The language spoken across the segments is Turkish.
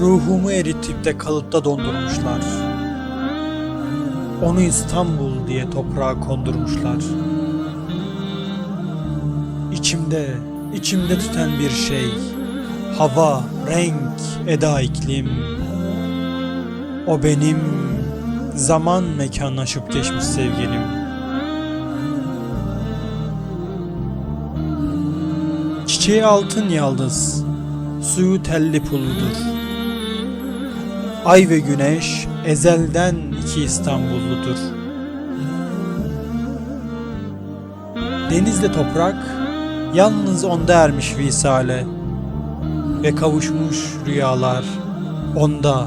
Ruhumu eritip de kalıpta dondurmuşlar. Onu İstanbul diye toprağa kondurmuşlar. İçimde, içimde tüten bir şey. Hava, renk, eda iklim. O benim zaman mekan aşıp geçmiş sevgilim. Çiçeği altın yaldız, suyu telli pulludur. Ay ve güneş ezelden iki İstanbulludur. Denizle toprak yalnız onda ermiş visale ve kavuşmuş rüyalar onda,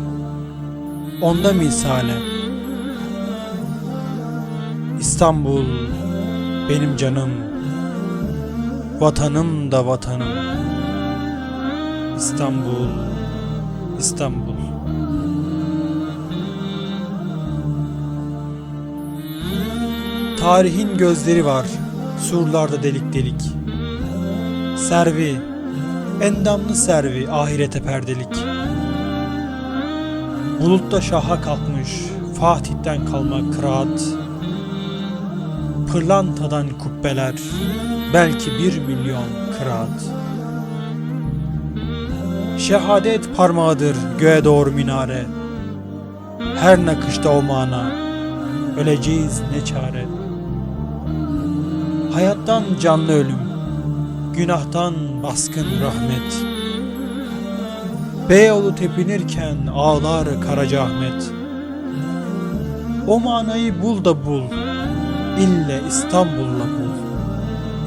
onda misale. İstanbul benim canım, vatanım da vatanım. İstanbul, İstanbul. Tarihin gözleri var, surlarda delik delik. Servi, endamlı servi, ahirete perdelik. Bulutta şaha kalkmış, Fatih'ten kalma kıraat. Pırlantadan kubbeler, belki bir milyon kıraat. Şehadet parmağıdır göğe doğru minare. Her nakışta o mana, öleceğiz ne çare. Hayattan canlı ölüm, günahtan baskın rahmet. Beyoğlu tepinirken ağlar Karacaahmet. O manayı bul da bul, ille İstanbul'la bul.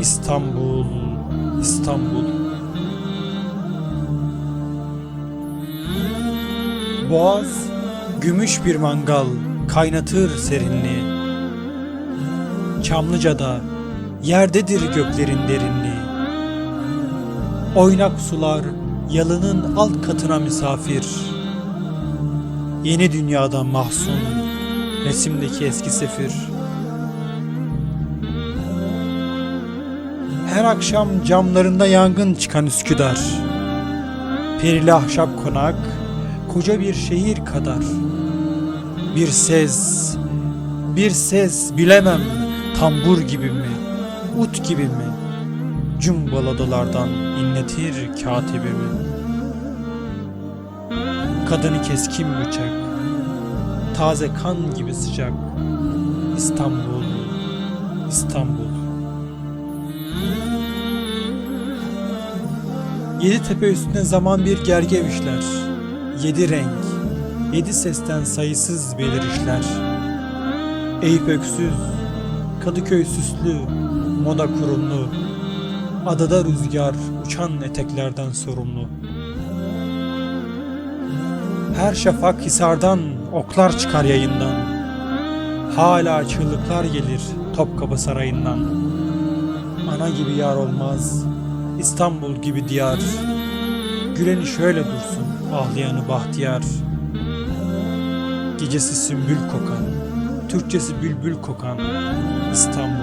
İstanbul, İstanbul. Boğaz, gümüş bir mangal, kaynatır serinliği. Çamlıca'da, yerdedir göklerin derinliği. Oynak sular, yalının alt katına misafir. Yeni dünyadan mahzun, resimdeki eski sefir. Her akşam camlarında yangın çıkan Üsküdar. Perili ahşap konak, koca bir şehir kadar. Bir ses, bir ses bilemem tambur gibi mi, ut gibi mi? Cumbaladılardan inletir katibimi. Kadını keskin bıçak, taze kan gibi sıcak. İstanbul, İstanbul. Yedi tepe üstüne zaman bir gergevişler. Yedi renk, yedi sesten sayısız belirişler. Eyüp öksüz, Kadıköy süslü, moda kurumlu. Adada rüzgar uçan eteklerden sorumlu. Her şafak hisardan oklar çıkar yayından. Hala çığlıklar gelir Topkapı Sarayı'ndan. Ana gibi yar olmaz, İstanbul gibi diyar. Güleni şöyle dursun, ağlayanı bahtiyar. Gecesi sümbül kokan, Türkçesi bülbül kokan İstanbul.